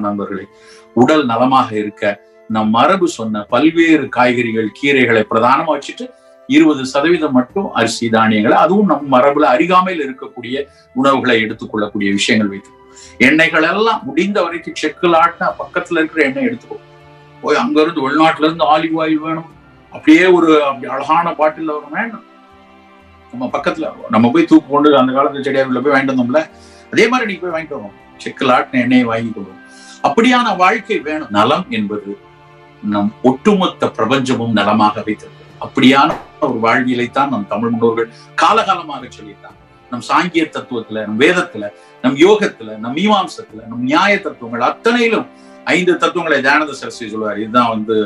நண்பர்களே உடல் நலமாக இருக்க நம் மரபு சொன்ன பல்வேறு காய்கறிகள் கீரைகளை பிரதானமா வச்சுட்டு இருபது சதவீதம் மட்டும் அரிசி தானியங்களை அதுவும் நம் மரபுல அருகாமையில் இருக்கக்கூடிய உணவுகளை எடுத்துக்கொள்ளக்கூடிய விஷயங்கள் வைத்து எண்ணெய்கள் எல்லாம் முடிந்த வரைக்கும் செக்கில் ஆட்டினா பக்கத்துல இருக்கிற எண்ணெய் எடுத்துக்கோ. போய் அங்க இருந்து வெளிநாட்டுல இருந்து ஆலிவ் ஆயில் வேணும். அப்படியே ஒரு அப்படி அழகான பாட்டில் வரும் வேண்டாம் நம்ம பக்கத்துல நம்ம போய் தூக்கு கொண்டு அந்த காலத்துல செடியாவில் போய் வாங்கிட்டு வந்தோம்ல. அதே மாதிரி நீங்க போய் வாங்கிட்டு வரோம் செக்கில் ஆட்டின எண்ணெயை வாங்கி கொள்வோம் அப்படியான வாழ்க்கை வேணும். நலம் என்பது நம் ஒட்டுமொத்த பிரபஞ்சமும் நலமாக வைத்திருக்கிறது. அப்படியான ஒரு வாழ்வியலைத்தான் நம் தமிழ் முன்னோர்கள் காலகாலமாக சொல்லியிருக்காங்க. நம் சாங்கிய தத்துவத்துல நம் வேதத்துல நம் யோகத்துல நம் மீமாம்சத்துல நம் நியாய தத்துவங்கள் அத்தனையிலும் ஐந்து தத்துவங்களை தயானந்த சரஸ்வதி சொல்லுவார். இதுதான் வந்து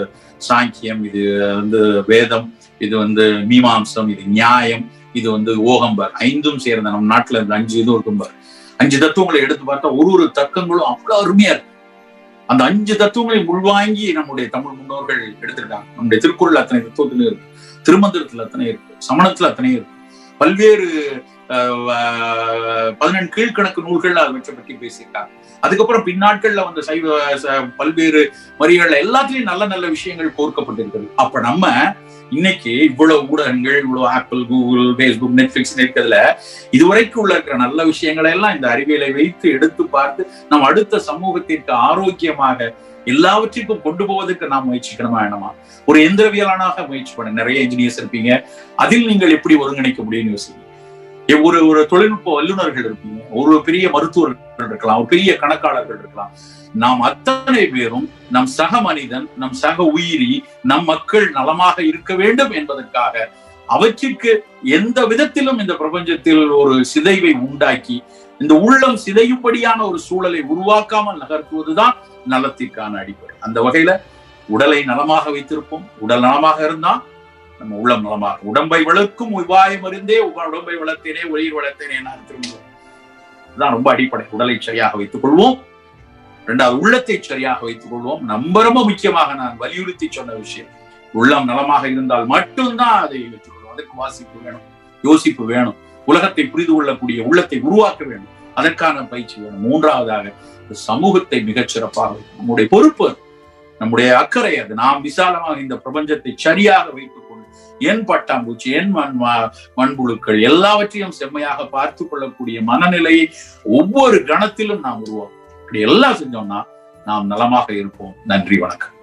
சாங்கியம் இது வந்து வேதம் இது வந்து மீமாம்சம் இது நியாயம் இது வந்து ஓகம்பர். ஐந்தும் சேர்ந்த நம் நாட்டுல இந்த அஞ்சு இதுவும் இருக்கும்பார் அஞ்சு தத்துவங்களை எடுத்து பார்த்தா ஒரு ஒரு தர்க்கங்களும் அவ்வளவு அருமையா இருக்கு. அந்த அஞ்சு தத்துவங்களை உள்வாங்கி நம்முடைய தமிழ் முன்னோர்கள் எடுத்திருக்காங்க. நம்முடைய திருக்குறள் அத்தனை தத்துவத்திலும் இருக்கு. திருமந்திரத்துல அத்தனை இருக்கு. சமணத்துல அத்தனை இருக்கு. பல்வேறு பதினெண்டு கீழ்கணக்கு நூல்கள் அதை வச்ச பற்றி பேசியிருக்காங்க. அதுக்கப்புறம் பின்னாட்கள்ல வந்த சைவ பல்வேறு மறியல்ல எல்லாத்துலயும் நல்ல நல்ல விஷயங்கள் கோர்க்கப்பட்டிருக்கிறது அப்ப நம்ம இன்னைக்கு இவ்வளவு ஊடகங்கள் இவ்வளவு ஆப்பிள் கூகுள் பேஸ்புக் நெட்ஃபிளிக்ஸ் இருக்கிறதுல இதுவரைக்கும் உள்ள இருக்கிற நல்ல விஷயங்களை எல்லாம் இந்த அறிவியலை வைத்து எடுத்து பார்த்து நம்ம அடுத்த சமூகத்திற்கு ஆரோக்கியமாக எல்லாவற்றிற்கும் கொண்டு போவதற்கு நாம் முயற்சிக்கணுமா வேணுமா? ஒரு எந்திரவியலானாக முயற்சி பண்ண. நிறைய இன்ஜினியர்ஸ் இருப்பீங்க. அதில் நீங்கள் எப்படி ஒருங்கிணைக்க முடியும்னு யோசிங்க. ஒரு ஒரு தொழில்நுட்ப வல்லுநர்கள் இருப்பீங்க ஒரு பெரிய மருத்துவர்கள் இருக்கலாம் ஒரு பெரிய கணக்காளர்கள் இருக்கலாம். நாம் அத்தனை பேரும் நம் சக மனிதன் நம் சக உயிரி நம் மக்கள் நலமாக இருக்க வேண்டும் என்பதற்காக அவற்றிற்கு எந்த விதத்திலும் இந்த பிரபஞ்சத்தில் ஒரு சிதைவை உண்டாக்கி இந்த உள்ளம் சிதையும்படியான ஒரு சூழலை உருவாக்காமல் நகர்த்துவதுதான் நலத்திற்கான அடிப்படை. அந்த வகையில உடலை நலமாக வைத்திருப்போம் உடல் நலமாக இருந்தால் நம்ம உள்ளம் நலமாக. உடம்பை வளர்க்கும் உபாயம் இருந்தே உடம்பை வளர்த்தேனே உயிர் வளர்த்தேனே நான் திரும்புவோம் இதுதான் ரொம்ப அடிப்படை. உடலை சரியாக வைத்துக் கொள்வோம். இரண்டாவது உள்ளத்தை சரியாக வைத்துக் கொள்வோம். நம்ம ரொம்ப முக்கியமாக நான் வலியுறுத்தி சொன்ன விஷயம். உள்ளம் நலமாக இருந்தால் மட்டும்தான் அதை வைத்துக் கொள்வோம். அதற்கு வாசிப்பு வேணும் யோசிப்பு வேணும். உலகத்தை புரிந்து கொள்ளக்கூடிய உள்ளத்தை உருவாக்க வேண்டும். அதற்கான பயிற்சி வேணும். மூன்றாவதாக சமூகத்தை மிகச் சிறப்பாக நம்முடைய பொறுப்பு நம்முடைய அக்கறை அது நாம் விசாலமாக இந்த பிரபஞ்சத்தை சரியாக வைத்துக் என் பட்டாம்பூச்சி என் மண் மண்புழுக்கள் எல்லாவற்றையும் செம்மையாக பார்த்து கொள்ளக்கூடிய மனநிலையை ஒவ்வொரு கணத்திலும் நாம் உருவாக்கும் இப்படி எல்லாம் செஞ்சோம்னா நாம் நலமாக இருப்போம். நன்றி வணக்கம்.